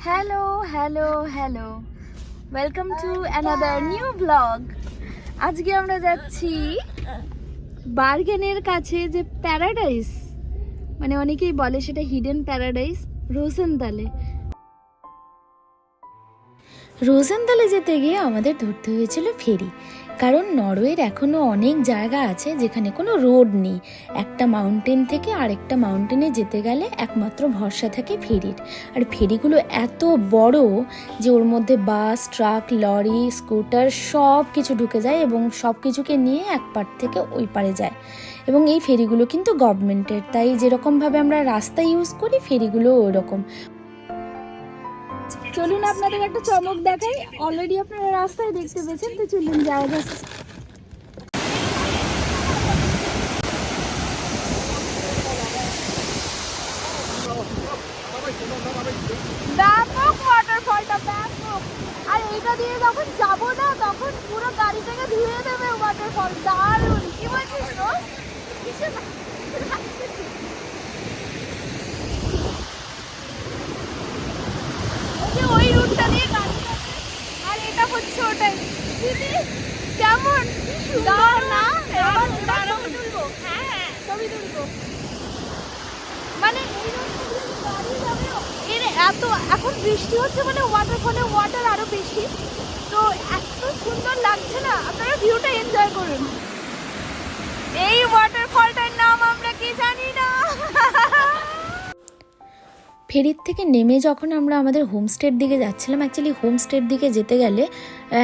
Hello hello hello welcome to another new blog আজকে আমরা যাচ্ছি বার্গেনের কাছে যে প্যারাডাইস মানে অনেকেই বলে সেটা হিডেন প্যারাডাইস রোজেনদালে রোজেনদালে যেতে গিয়ে আমাদের ধরতে হয়েছিল ফেরি। কারণ নরওয়ের এখনও অনেক জায়গা আছে যেখানে কোনো রোড নেই। একটা মাউন্টেন থেকে আরেকটা মাউন্টেনে যেতে গেলে একমাত্র ভরসা থাকে ফেরির। আর ফেরিগুলো এত বড় যে ওর মধ্যে বাস, ট্রাক, লরি, স্কুটার সব কিছু ঢুকে যায় এবং সব কিছুকে নিয়ে এক পার থেকে ওই পারে যায়। এবং এই ফেরিগুলো কিন্তু গভর্নমেন্টের। তাই যেরকমভাবে আমরা রাস্তা ইউজ করি, ফেরিগুলো ওরকম। চলুন আপনাদের একটা চমক দেখাই। অলরেডি আপনারা রাস্তায় দেখতে পেয়েছেন, তো চলুন যাওয়া ব্যাপক ওয়াটারফলটা আর দিয়ে যাব না, তখন পুরো গাড়িটাকে ধুয়ে দেবে কি রোজ কিছু না ওই যে ওই রুটটা দিয়ে গাড়ি যাচ্ছে এটা হচ্ছে ওটাই। দিদি কেমন? না ছবি তুলবো। হ্যাঁ মানে এর এত এখন বৃষ্টি হচ্ছে মানে ওয়াটারফলে ওয়াটার আরও বেশি। তো এত সুন্দর লাগছে না। আপনারা ভিউটা এনজয় করুন এই ওয়াটারফলটার নাম আমরা কি জানি না ফেরির থেকে নেমে যখন আমরা আমাদের হোমস্টের দিকে যাচ্ছিলাম অ্যাকচুয়ালি হোমস্টের দিকে যেতে গেলে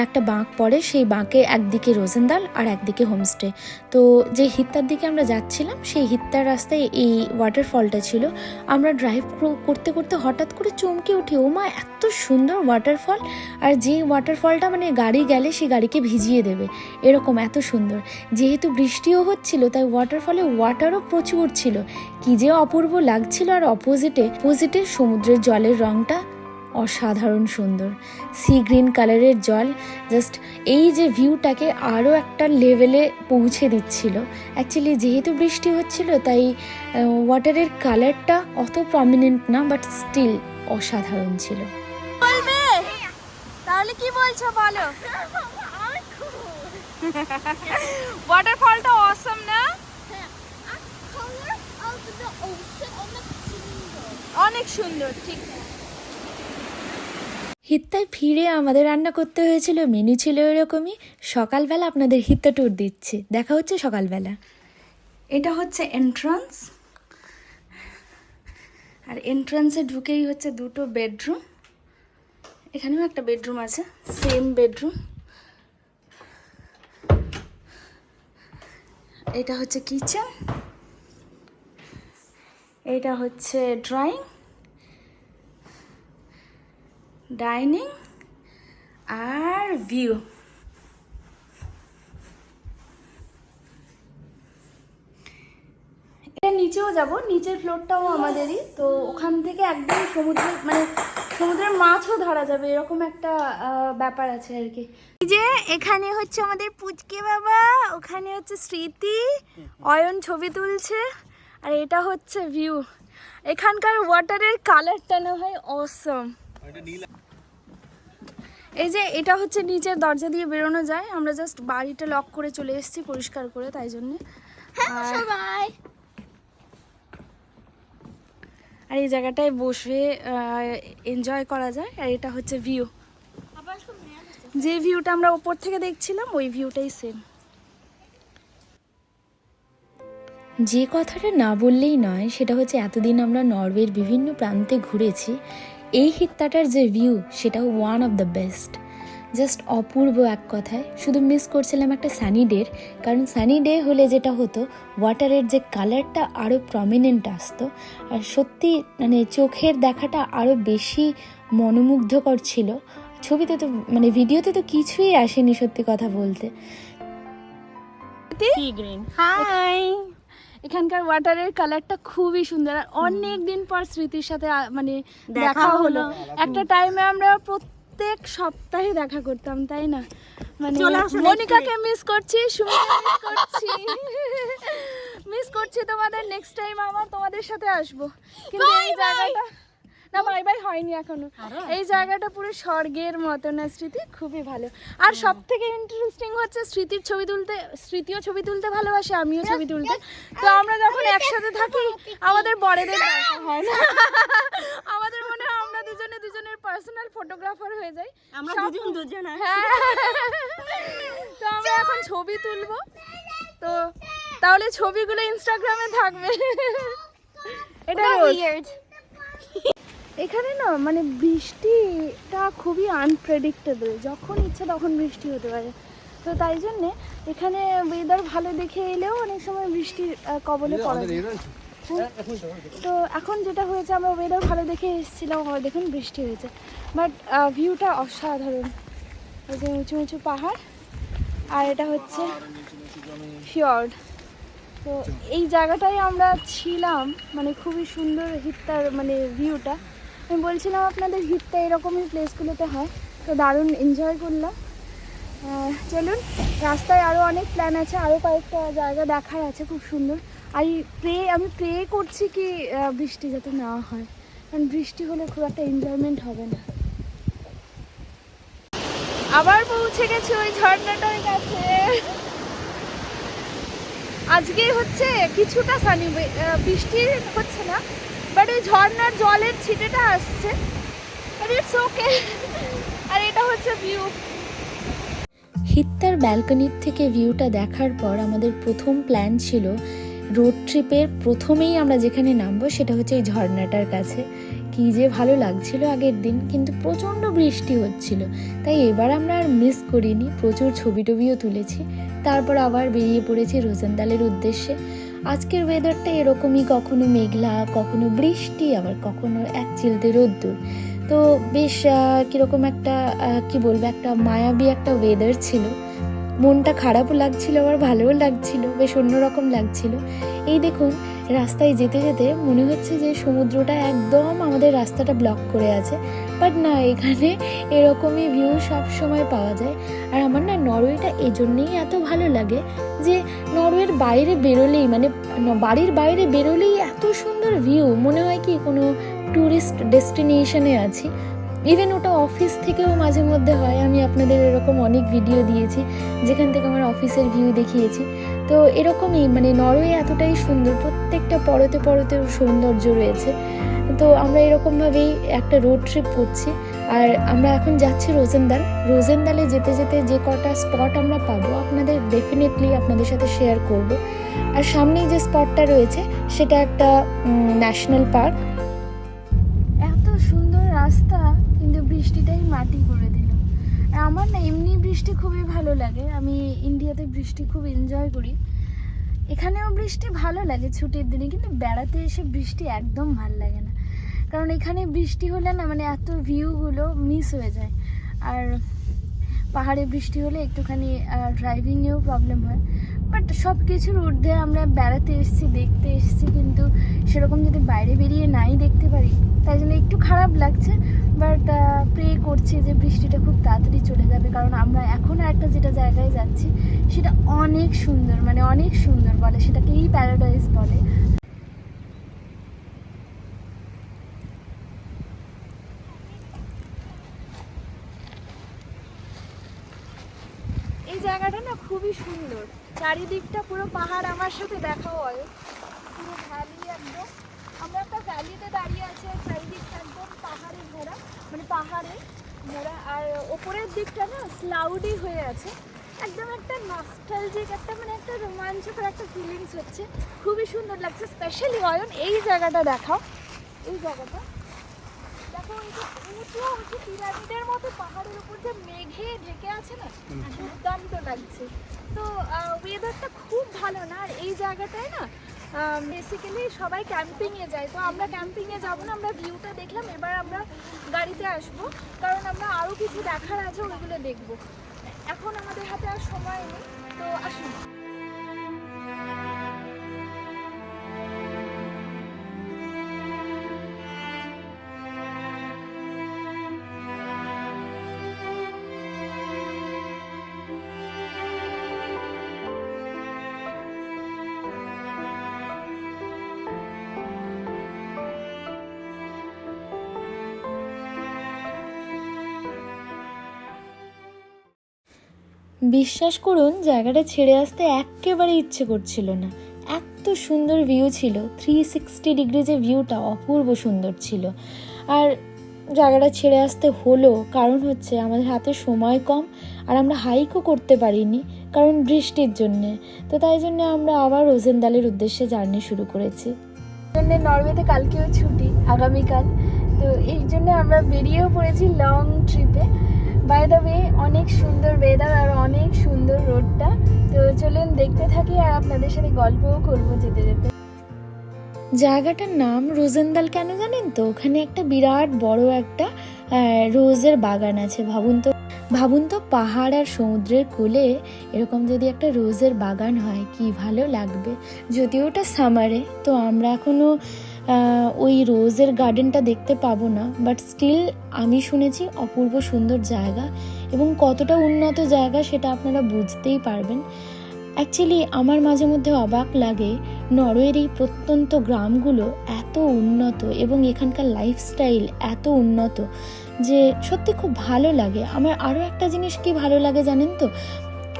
একটা বাঁক পড়ে, সেই বাঁকে একদিকে রোজেন্দাল আর একদিকে হোমস্টে। তো যে হিত্তার দিকে আমরা যাচ্ছিলাম, সেই হিত্তার রাস্তায় এই ওয়াটারফলটা ছিল। আমরা ড্রাইভ করতে করতে হঠাৎ করে চমকে উঠি, ও মা, এত সুন্দর ওয়াটারফল আর যে ওয়াটারফলটা মানে গাড়ি গেলে সেই গাড়িকে ভিজিয়ে দেবে, এরকম এত সুন্দর। যেহেতু বৃষ্টিও হচ্ছিল, তাই ওয়াটারফলে ওয়াটারও প্রচুর ছিল। কি যে অপূর্ব লাগছিল, আর অপোজিটে অপোজিটে সমুদ্রের জলের রংটা অসাধারণ সুন্দর। সি গ্রিন কালারের জল জাস্ট এই যে ভিউটাকে আরও একটা লেভেলে পৌঁছে দিচ্ছিল। অ্যাকচুয়ালি যেহেতু বৃষ্টি হচ্ছিল তাই ওয়াটারের কালারটা অত প্রমিনেন্ট না বাট স্টিল অসাধারণ ছিল। তাহলে কি বলছো বলো? ওয়াটারফলটা অসম না? অনেক সুন্দর ঠিক। হিত্তায় ফিরে আমাদের রান্না করতে হয়েছিল মেনু ছিল এরকমই। সকালবেলা আপনাদের হিত্তা ট্যুর দিচ্ছি। দেখা হচ্ছে সকালবেলা। এটা হচ্ছে এন্ট্রান্স আর এন্ট্রান্সে ঢুকেই হচ্ছে দুটো বেডরুম এখানেও একটা বেডরুম আছে সেম বেডরুম এটা হচ্ছে কিচেন এটা হচ্ছে ড্রয়িং ডাইনিং আর ভিউ। এটা নিচেও যাব, নিচের ফ্লোরটাও আমাদেরই। তো ওখান থেকে একদম সমুদ্রের মানে সমুদ্রের মাছও ধরা যাবে, এরকম একটা ব্যাপার আছে আর কি। যে এখানে হচ্ছে আমাদের পুচকে বাবা, ওখানে হচ্ছে স্মৃতি, অয়ন ছবি তুলছে, আর এটা হচ্ছে ভিউ। এখানকার ওয়াটারের কালারটা না হয় অসম। এই যে এটা হচ্ছে নিচের দরজা দিয়ে বেরোনো যায় আমরা জাস্ট বাড়িটা লক করে চলে এসেছি পরিষ্কার করে তাই জন্য। সবাই। আর এই জায়গাটায় বসে এনজয় করা যায় আর এটা হচ্ছে ভিউ যে ভিউটা আমরা ওপর থেকে দেখছিলাম ওই ভিউটাই সেম যে কথাটা না বললেই নয় সেটা হচ্ছে এতদিন আমরা নরওয়ের বিভিন্ন প্রান্তে ঘুরেছি এই হিত্তাটার যে ভিউ সেটাও one of the best just অপূর্ব এক কথায় শুধু মিস করছিলাম একটা সানি ডের কারণ সানি ডে হলে যেটা হতো ওয়াটারের যে কালারটা আরও প্রমিনেন্ট আসতো আর সত্যি মানে চোখের দেখাটা আরও বেশি মনোমুগ্ধকর ছিল। ছবিতে তো মানে ভিডিওতে তো কিছুই আসেনি সত্যি কথা বলতে। গ্রিন হাই এখানকার ওয়াটারের কালারটা খুবই সুন্দর আর অনেক দিন পর স্মৃতির সাথে মানে দেখা হলো। একটা টাইমে আমরা প্রত্যেক সপ্তাহে দেখা করতাম তাই না? মানে মনিকাকে মিস করছি সুমিকে মিস করছি। মিস করছি তোমাদের নেক্সট টাইম আবার তোমাদের সাথে আসব। কিন্তু এই জায়গাটা না বাই বাই হয়নি এখনও এই জায়গাটা পুরো স্বর্গের মতো না স্মৃতি খুবই ভালো আর সব থেকে ইন্টারেস্টিং হচ্ছে স্মৃতির ছবি তুলতে স্মৃতিও ছবি তুলতে ভালোবাসে আমিও ছবি তুলতে তো আমরা যখন একসাথে থাকি আমাদের বড়দের দরকার হয় না আমাদের মনে হয় আমরা দুজনে দুজনের পার্সোনাল ফটোগ্রাফার হয়ে যাই আমরা দুজন দুজন হ্যাঁ তো আমরা এখন ছবি তুলবো তো তাহলে ছবিগুলো ইনস্টাগ্রামে থাকবে এটা এখানে না মানে বৃষ্টিটা খুবই আনপ্রেডিক্টেবল যখন ইচ্ছা তখন বৃষ্টি হতে পারে। তো তাই জন্যে এখানে ওয়েদার ভালো দেখে এলেও অনেক সময় বৃষ্টির কবলে পড়া যায়। তো এখন যেটা হয়েছে আমরা ওয়েদার ভালো দেখে এসেছিলাম আবার দেখুন বৃষ্টি হয়েছে। বাট ভিউটা অসাধারণ। ওই যে উঁচু উঁচু পাহাড় আর এটা হচ্ছে ফিয়র্ড তো এই জায়গাটায় আমরা ছিলাম মানে খুবই সুন্দর হিত্তার মানে ভিউটা আমি বলছিলাম আপনাদের হিত্তা এরকমই প্লেসগুলোতে হয়, তো দারুণ এনজয় করলাম। চলুন, রাস্তায় আরও অনেক প্ল্যান আছে আরও কয়েকটা জায়গা দেখার আছে খুব সুন্দর। আর প্রে আমি প্রে করছি কি বৃষ্টি যাতে না হয়, কারণ বৃষ্টি হলে খুব একটা এনজয়মেন্ট হবে না। আবার পৌঁছে গেছি ওই ঝর্ণাটার কাছে। আজকে হচ্ছে কিছুটা সানি বৃষ্টি হচ্ছে না বাট ওই ঝর্ণার জলের ছিটেটা আসছে। আর এটা হচ্ছে ভিউ হিত্তার ব্যালকনির থেকে ভিউটা দেখার পর আমাদের প্রথম প্ল্যান ছিল রোড ট্রিপের প্রথমেই আমরা যেখানে নামবো সেটা হচ্ছে এই ঝর্ণাটার কাছে। কি যে ভালো লাগছিল আগের দিন, কিন্তু প্রচণ্ড বৃষ্টি হচ্ছিল। তাই এবার আমরা আর মিস করিনি। প্রচুর ছবি টবিও তুলেছি। তারপর আবার বেরিয়ে পড়েছি রোজেন্দালের উদ্দেশ্যে। আজকের ওয়েদারটা এরকমই, কখনো মেঘলা, কখনো বৃষ্টি, আবার কখনো এক চিলতে রোদ্দুর। তো বেশ কীরকম একটা কি বলব, একটা মায়াবী একটা ওয়েদার ছিল। মনটা খারাপও লাগছিল, আবার ভালোও লাগছিল, বেশ অন্যরকম লাগছিল। এই দেখুন রাস্তায় যেতে যেতে মনে হচ্ছে যে সমুদ্রটা একদম আমাদের রাস্তাটা ব্লক করে আছে। বাট না, এখানে এরকমই ভিউ সব সময় পাওয়া যায়। আর আমার না নরওয়েটা এজন্যেই এত ভালো লাগে যে নরওয়ের বাইরে বেরোলেই মানে বাড়ির বাইরে বেরোলেই এত সুন্দর ভিউ মনে হয় কি কোনো ট্যুরিস্ট ডেস্টিনেশনে আছি। ইভেন ওটা অফিস থেকেও মাঝে মধ্যে হয়। আমি আপনাদের এরকম অনেক ভিডিও দিয়েছি, যেখান থেকে আমার অফিসের ভিউ দেখিয়েছি। তো এরকমই মানে নরওয়ে এতটাই সুন্দর, প্রত্যেকটা পরতে পরতে সৌন্দর্য রয়েছে। তো আমরা এরকমভাবেই একটা রোড ট্রিপ করছি। আর আমরা এখন যাচ্ছি রোজেনদাল। রোজেনদালে যেতে যেতে যে কটা স্পট আমরা পাবো, আপনাদের ডেফিনেটলি আপনাদের সাথে শেয়ার করব। আর সামনেই যে স্পটটা রয়েছে, সেটা একটা ন্যাশনাল পার্ক বৃষ্টিটাই মাটি করে দিল। আর আমার না এমনি বৃষ্টি খুবই ভালো লাগে। আমি ইন্ডিয়াতে বৃষ্টি খুব এনজয় করি। এখানেও বৃষ্টি ভালো লাগে ছুটির দিনে, কিন্তু বেড়াতে এসে বৃষ্টি একদম ভালো লাগে না। কারণ এখানে বৃষ্টি হলে না মানে এত ভিউগুলো মিস হয়ে যায়। আর পাহাড়ে বৃষ্টি হলে একটুখানি ড্রাইভিংয়েও প্রবলেম হয়। বাট সব কিছুর ঊর্ধ্বে আমরা বেড়াতে এসেছি, দেখতে এসেছি, কিন্তু সেরকম যদি বাইরে বেরিয়ে নাই দেখতে পারি, তাই জন্য একটু খারাপ লাগছে। বাট প্রে করছি যে বৃষ্টিটা খুব তাড়াতাড়ি চলে যাবে, কারণ আমরা এখন একটা যেটা জায়গায় যাচ্ছি, সেটা অনেক সুন্দর মানে অনেক সুন্দর বলে, সেটাকেই প্যারাডাইস বলে। এই জায়গাটা না খুবই সুন্দর, চারিদিকটা পুরো পাহাড়, আমার সাথে দেখা হয়। পুরো ভ্যালি একদম। আমরা একটা ভ্যালিতে দাঁড়িয়ে আছি চারিদিকটা পাহাড়ে ঘোরা মানে পাহাড়ে ঘোরা আর ওপরের দিকটা না ক্লাউডি হয়ে আছে। একদম একটা নস্টালজিক একটা মানে একটা রোমাঞ্চকর একটা ফিলিংস হচ্ছে। খুবই সুন্দর লাগছে স্পেশালি অয়ন এই জায়গাটা দেখাও। এই জায়গাটা। দেখো এই যে উঁচু উঁচু পিরামিডের মতো পাহাড়ের উপর যে মেঘে ঢেকে আছে না দুর্দান্ত লাগছে। তো ওয়েদারটা খুব ভালো না আর এই জায়গাটায় না বেসিক্যালি সবাই ক্যাম্পিংয়ে যায়। তো আমরা ক্যাম্পিংয়ে যাব না, আমরা ভিউটা দেখলাম, এবার আমরা গাড়িতে আসব। কারণ আমরা আরও কিছু দেখার আছে, ওইগুলো দেখব। এখন আমাদের হাতে আর সময় নেই, তো আসুন। বিশ্বাস করুন, জায়গাটা ছেড়ে আসতে একেবারে ইচ্ছে করছিল না। এত সুন্দর ভিউ ছিল থ্রি সিক্সটি ডিগ্রি যে ভিউটা অপূর্ব সুন্দর ছিল। আর জায়গাটা ছেড়ে আসতে হলো, কারণ হচ্ছে আমাদের হাতে সময় কম আর আমরা হাইকও করতে পারিনি, কারণ বৃষ্টির জন্যে। তো তাই জন্য আমরা আবার রোজেনদালের উদ্দেশ্যে জার্নি শুরু করেছি। জন্য নরওয়েতে কালকেও ছুটি, আগামীকাল। তো এই জন্য আমরা বেরিয়েও পড়েছি লং ট্রিপে বাই দ্য ওয়ে অনেক সুন্দর ওয়েদার আর অনেক সুন্দর রোডটা তো চলুন দেখতে থাকি আর আপনাদের সাথে গল্পও করব যেতে যেতে। জায়গাটার নাম রোজেনদাল কেন জানেন তো? ওখানে একটা বিরাট বড় একটা রোজের বাগান আছে, ভাবুন তো। ভাবুন তো, পাহাড় আর সমুদ্রের কোলে এরকম যদি একটা রোজের বাগান হয়, কি ভালো লাগবে। যদিও ওটা সামারে তো আমরা এখনও ওই রোজের গার্ডেনটা দেখতে পাবো না বাট স্টিল আমি শুনেছি অপূর্ব সুন্দর জায়গা এবং কতটা উন্নত জায়গা সেটা আপনারা বুঝতেই পারবেন। অ্যাকচুয়ালি আমার মাঝে মধ্যে অবাক লাগে নরওয়ের এই প্রত্যন্ত গ্রামগুলো এত উন্নত এবং এখানকার লাইফস্টাইল এত উন্নত যে সত্যি খুব ভালো লাগে। আমার আরও একটা জিনিস কি ভালো লাগে জানেন তো?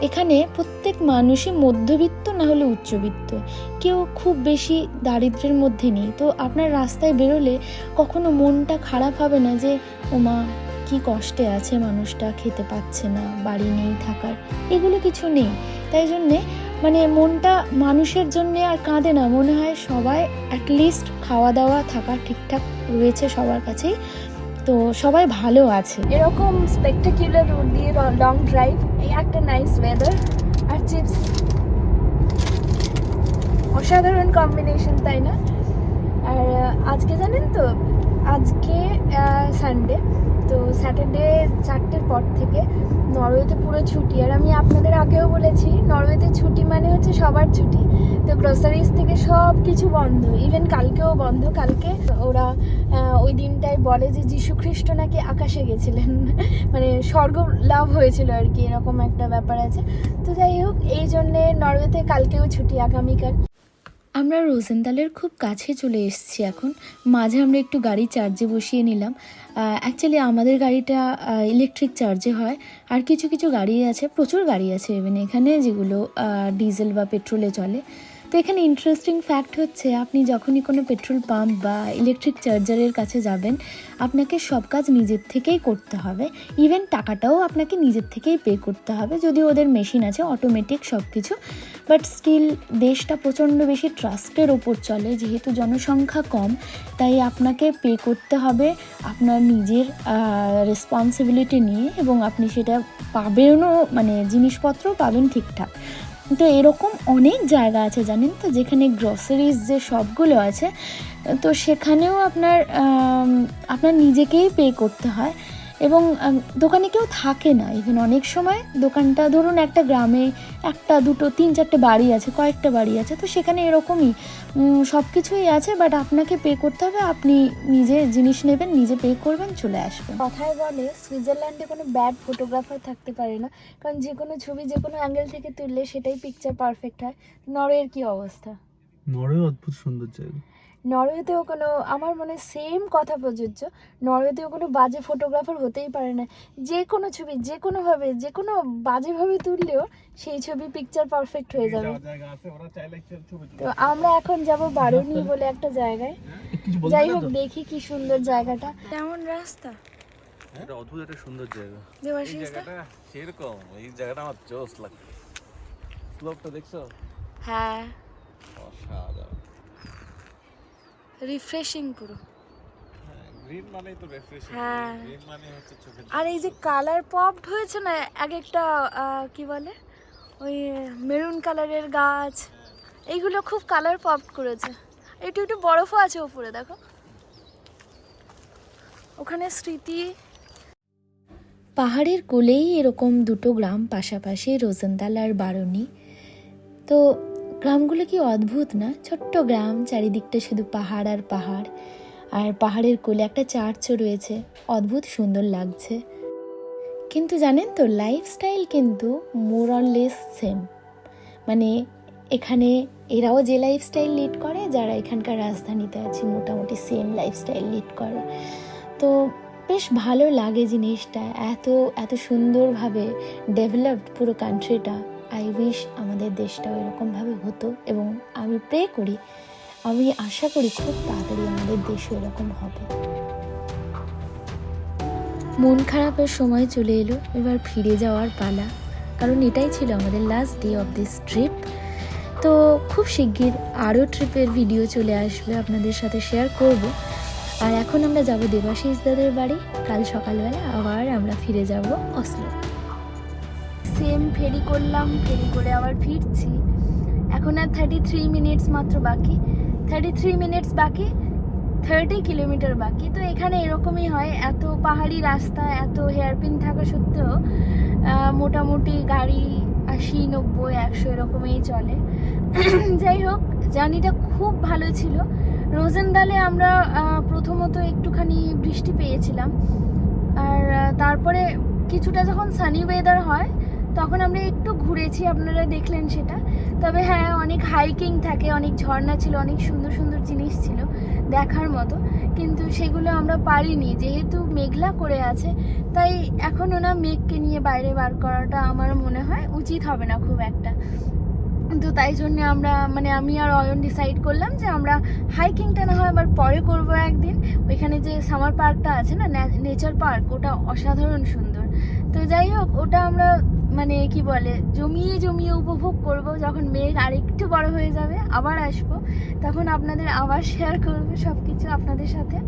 এখানে প্রত্যেক মানুষই মধ্যবিত্ত না হলে উচ্চবিত্ত। কেউ খুব বেশি দারিদ্র্যের মধ্যে নেই। তো আপনার রাস্তায় বেরোলে কখনো মনটা খারাপ হবে না যে, ওমা, কি কষ্টে আছে মানুষটা, খেতে পাচ্ছে না, বাড়ি নেই থাকার। এগুলো কিছু নেই। তাই জন্যে মানে মনটা মানুষের জন্যে আর কাঁদে না। মনে হয় সবাই অ্যাটলিস্ট খাওয়া দাওয়া থাকা ঠিকঠাক রয়েছে সবার কাছেই। তো সবাই ভালো আছে। এরকম স্পেকটাকুলার রুট দিয়ে লং ড্রাইভ এই একটা নাইস ওয়েদার আর চিপস অসাধারণ কম্বিনেশন তাই না? আর আজকে জানেন তো, আজকে সানডে তো স্যাটারডে চারটের পর থেকে নরওয়েতে পুরো ছুটি। আর আমি আপনাদের আগেও বলেছি, নরওয়েতে ছুটি মানে হচ্ছে সবার ছুটি। তো গ্রোসারিজ থেকে সব কিছু বন্ধ। ইভেন কালকেও বন্ধ। কালকে ওরা ওই দিনটায় বলে যে যীশু খ্রিস্ট নাকি আকাশে গেছিলেন। মানে স্বর্গ লাভ হয়েছিল আর কি, এরকম একটা ব্যাপার আছে। তো যাই হোক, এই জন্যে নরওয়েতে কালকেও ছুটি আগামীকাল। আমরা রোজেনদালের খুব কাছে চলে এসেছি এখন। মাঝে আমরা একটু গাড়ি চার্জে বসিয়ে নিলাম। অ্যাকচুয়ালি আমাদের গাড়িটা ইলেকট্রিক চার্জে হয়। আর কিছু কিছু গাড়ি আছে, প্রচুর গাড়ি আছে। ইভেন এখানে যেগুলো ডিজেল বা পেট্রোলে চলে। তো এখানে ইন্টারেস্টিং ফ্যাক্ট হচ্ছে, আপনি যখনই কোনো পেট্রোল পাম্প বা ইলেকট্রিক চার্জারের কাছে যাবেন, আপনাকে সব কাজ নিজের থেকেই করতে হবে। ইভেন টাকাটাও আপনাকে নিজের থেকেই পে করতে হবে, যদি ওদের মেশিন আছে অটোমেটিক সব কিছু বাট স্টিল দেশটা প্রচণ্ড বেশি ট্রাস্টের ওপর চলে, যেহেতু জনসংখ্যা কম, তাই আপনাকে পে করতে হবে আপনার নিজের রেসপন্সিবিলিটি নিয়ে, এবং আপনি সেটা পাবেনও মানে জিনিসপত্রও পাবেন ঠিকঠাক। তো এরকম অনেক জায়গা আছে জানেন তো, যেখানে গ্রসারিজ যে সবগুলো আছে, তো সেখানেও আপনার আপনার নিজেকেই পে করতে হয়। এবং দোকানে কেউ থাকে না। ইভেন অনেক সময় দোকানটা ধরুন একটা গ্রামে একটা দুটো তিন চারটে বাড়ি আছে কয়েকটা বাড়ি আছে তো সেখানে এরকমই সব কিছুই আছে বাট আপনাকে পে করতে হবে আপনি নিজে জিনিস নেবেন নিজে পে করবেন চলে আসবেন। কথায় বলে সুইজারল্যান্ডে কোনো ব্যাড ফটোগ্রাফার থাকতে পারে না কারণ যে কোনো ছবি যে কোনো অ্যাঙ্গেল থেকে তুললে সেটাই পিকচার পারফেক্ট হয়। নরওয়ের কি অবস্থা? নরওয়ে অদ্ভুত সুন্দর জায়গা। নরওয়েতেও কোনো আমার মনে সেম কথা প্রযোজ্য। নরওয়েতেও কোনো বাজে ফটোগ্রাফার হতেই পারে না। যে কোনো ছবি যে কোনোভাবে যে কোনো বাজেভাবে তুললেও সেই ছবি পিকচার পারফেক্ট হয়ে যাবে। জায়গা আছে ওরা চাইলে ছবি তো আমরা এখন যাব বারুনি বলে একটা জায়গায়। যাই হোক দেখি কি সুন্দর জায়গাটা। কেমন রাস্তা? এটা অদ্ভুত একটা সুন্দর জায়গা। দা? জায়গাটা সেরকম এই জায়গাটা আমার জোস লাগে স্লোপটা দেখছ? হ্যাঁ। অসাধারণ। রিফ্রেশিং পুরো। গ্রিন মানেই তো রিফ্রেশিং হ্যাঁ। গ্রিন মানে হচ্ছে চোখের আর এই যে কালার পপড হয়েছে না এক একটা কি বলে? ওই মেরুন কালারের গাছ এইগুলো খুব কালার পপড করেছে। একটু একটু বরফও আছে উপরে দেখো। ওখানে স্মৃতি। পাহাড়ের কোলেই এরকম দুটো গ্রাম পাশাপাশি রোজেনদাল আর বারুনি তো গ্রামগুলো কি অদ্ভুত না? ছোট্ট গ্রাম, চারিদিকটা শুধু পাহাড় আর পাহাড়। আর পাহাড়ের কোলে একটা চার্চও রয়েছে। অদ্ভুত সুন্দর লাগছে। কিন্তু জানেন তো লাইফস্টাইল কিন্তু মোর লেস সেম মানে এখানে এরাও যে লাইফস্টাইল লিড করে, যারা এখানকার রাজধানীতে আছে, মোটামুটি সেম লাইফস্টাইল লিড করে। তো বেশ ভালো লাগে জিনিসটা। এত এত সুন্দরভাবে ডেভেলপড পুরো কান্ট্রিটা আই উইশ আমাদের দেশটাও এরকমভাবে হতো এবং আমি প্রে করি, আমি আশা করি খুব তাড়াতাড়ি আমাদের দেশও এরকম হবে। মন খারাপের সময় চলে এলো, এবার ফিরে যাওয়ার পালা। কারণ এটাই ছিল আমাদের last day of this trip তো খুব শিগগির আরও ট্রিপের ভিডিও চলে আসবে, আপনাদের সাথে শেয়ার করব। আর এখন আমরা যাব দেবাশিস দাদের বাড়ি, কাল সকালবেলা আবার আমরা ফিরে যাব অসলো সেম ফেরি করলাম, ফেরি করে আবার ফিরছি। এখন আর থার্টি থ্রি মিনিটস মাত্র বাকি। থার্টি থ্রি মিনিটস বাকি থার্টি কিলোমিটার বাকি। তো এখানে এরকমই হয়, এত পাহাড়ি রাস্তা, এত হেয়ারপিন থাকা সত্ত্বেও মোটামুটি গাড়ি আশি, নব্বই, একশো এরকমই চলে। যাই হোক, জার্নিটা খুব ভালো ছিল। রোজেনদালে আমরা প্রথমত একটুখানি বৃষ্টি পেয়েছিলাম। আর তারপরে কিছুটা যখন সানি ওয়েদার হয় তখন আমরা একটু ঘুরেছি, আপনারা দেখলেন সেটা। তবে হ্যাঁ অনেক হাইকিং থাকে, অনেক ঝর্ণা ছিল, অনেক সুন্দর সুন্দর জিনিস ছিল দেখার মতো। কিন্তু সেগুলো আমরা পারিনি, যেহেতু মেঘলা করে আছে, তাই এখন ওনা মেঘকে নিয়ে বাইরে বার করাটা আমার মনে হয় উচিত হবে না খুব একটা। তো তাই জন্য আমরা মানে আমি আর অয়ন ডিসাইড করলাম যে আমরা হাইকিংটা না হয় আবার পরে করব একদিন। ওইখানে যে সামার পার্কটা আছে না নেচার পার্ক ওটা অসাধারণ সুন্দর। তো যাই হোক, ওটা আমরা মানে কি বলে, জমিয়ে জমিয়ে উপভোগ করব যখন মেঘ আরেকটু বড় হয়ে যাবে, আবার আসব। তখন আপনাদের আবার শেয়ার করব সব কিছু আপনাদের সাথে।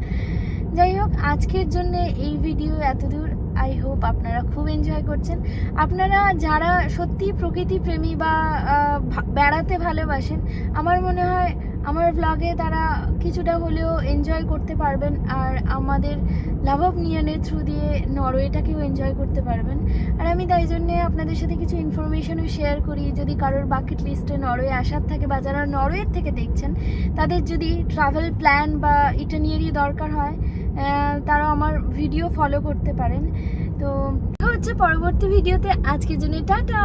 যাই হোক, আজকের জন্য এই ভিডিও এতদূর। আই হোপ আপনারা খুব এনজয় করছেন। আপনারা যারা সত্যি প্রকৃতি প্রেমী বা বেড়াতে ভালোবাসেন, আমার মনে হয় আমার ব্লগে তারা কিছুটা হলেও এনজয় করতে পারবেন। আর আমাদের লাভ অফ নিয়নের থ্রু দিয়ে নরওয়েটাকেও এনজয় করতে পারবেন। আর আমি তাই জন্যে আপনাদের সাথে কিছু ইনফরমেশনও শেয়ার করি, যদি কারোর বাকেট লিস্টে নরওয়ে আসার থাকে বা যারা নরওয়ের থেকে দেখছেন, তাদের যদি ট্রাভেল প্ল্যান বা ইটানিয়ারি দরকার হয় তারা আমার ভিডিও ফলো করতে পারেন। তো হচ্ছে পরবর্তী ভিডিওতে আজকের জন্য টাটা!